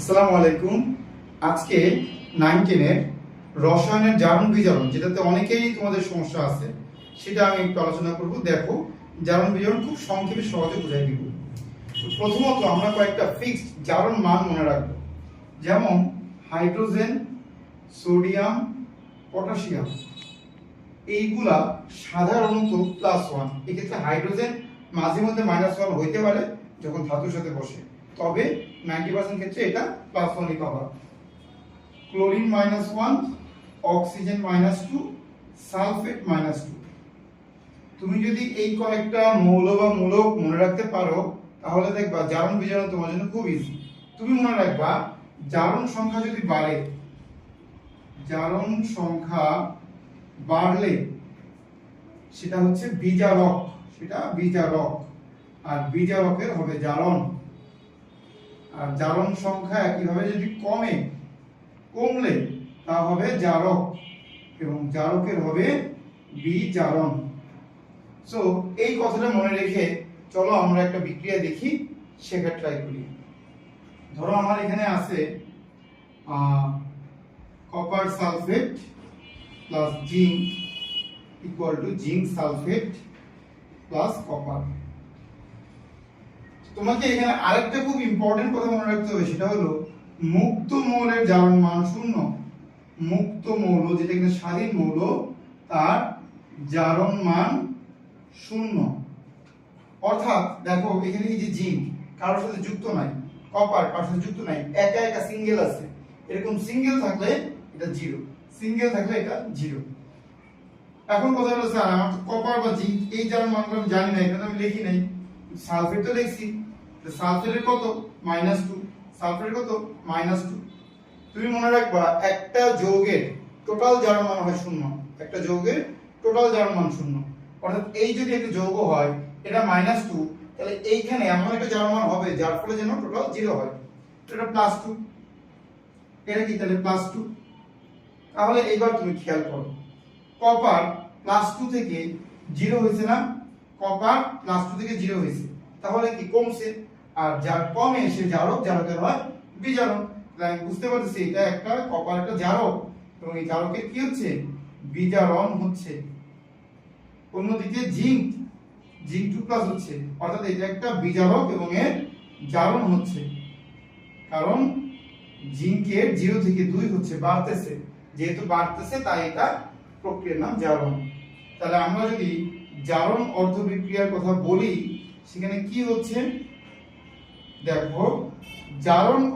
আসসালামু আলাইকুম। আজকে নাইন টেনের রসায়নের জারণ বিজারণ, যেটাতে অনেকেই তোমাদের সমস্যা আছে, সেটা আমি একটু আলোচনা করব। দেখো, জারণ বিজারণ খুব সংক্ষেপে সহজে বুঝাই দিব। প্রথমত আমরা কয়েকটা ফিক্সড জারণ মান মনে রাখব। যেমন, হাইড্রোজেন, সোডিয়াম, পটাশিয়াম। এইগুলা সাধারণত প্লাস ওয়ান এক্ষেত্রে হাইড্রোজেন মাঝে মধ্যে মাইনাস ওয়ান হইতে পারে, যখন ধাতুর সাথে বসে। তবে নাইনটি পার্সেন্ট ক্ষেত্রে এটা plus ওয়ানই chlorine minus one oxygen minus two sulphate minus two তুমি যদি এই কয়েকটা মৌল বা মূলক মনে রাখতে পারো, তাহলে দেখবা জারণ বিজারণ তোমার জন্য খুব ইজি তুমি মনে রাখবা জারণ সংখ্যা যদি বাড়ে, জারণ সংখ্যা বাড়লে সেটা হচ্ছে বিজারক, সেটা বিজারক। আর বিজারকের হবে জারণ। আর জারণ সংখ্যা একইভাবে যদি কমে, কমলে তা হবে জারক এবং জারকের হবে বিজারণ। সো এই কথাটা মনে রেখে চলো আমরা একটা বিক্রিয়া দেখি, শেখার ট্রাই করি। ধরো আমার এখানে আছে copper sulphate plus zinc equal to zinc sulphate plus copper তোমাকে এখানে আরেকটা খুব ইম্পর্টেন্ট কথা মনে রাখতে হবে, সেটা হলো মুক্ত মৌলের জারণ মান শূন্য। মুক্ত মৌল, যেটা কিনা স্বাধীন মৌল, তার জারণ মান শূন্য। অর্থাৎ দেখো, এখানে এই যে জিঙ্ক কারোর সাথে যুক্ত নাই কপার কারোর সাথে যুক্ত নাই, একা একা সিঙ্গেল আছে। এরকম সিঙ্গেল থাকলে এটা জিরো সিঙ্গেল থাকলে এটা জিরো এখন কথা হলো, স্যার, আমার তো কপার বা জিঙ্ক এই জারণ মানগুলো আমি জানি না তো আমি লিখি নাই। সালফেট তো লিখছি সালফেটের কত? Minus two. সালফেটের কত? Minus two. তুমি মনে রাখবা, একটা যৌগের টোটাল জারণ মান হয় শূন্য। একটা যৌগের টোটাল জারণ মান শূন্য। অর্থাৎ এই যদি একটা যৌগ হয়, এটা মাইনাস টু, তাহলে এইখানে এমন একটা জারণ মান হবে, যার ফলে যেন টোটাল জিরো হয়। এটা প্লাস টু। এটা কি? তাহলে প্লাস টু। তাহলে এইবার তুমি খেয়াল করো, কপার প্লাস টু থেকে জিরো হয়েছে না? কপার প্লাস টু থেকে জিরো হয়েছে। তাহলে কি কমছে? আর যার কমে সে জারক, জারকের হয় বিজারক। আমি বুঝতে পারতেছি, এটা একটা কপার একটা জারক। এবং এই জারকের কি হচ্ছে? বিজারণ হচ্ছে। অন্যদিকে জিঙ্ক জিঙ্ক টু প্লাস হচ্ছে। অর্থাৎ এটা একটা বিজারক এবং এর জারণ হচ্ছে। কারণ জিঙ্কের জিরো থেকে দুই হচ্ছে, বাড়তেছে। যেহেতু বাড়তেছে, তাই এটা প্রক্রিয়ার নাম জারণ। তাহলে আমরা যদি জারণ অর্ধ বিক্রিয়ার কথা বলি সেখানে কি হচ্ছে? দেখো জারণ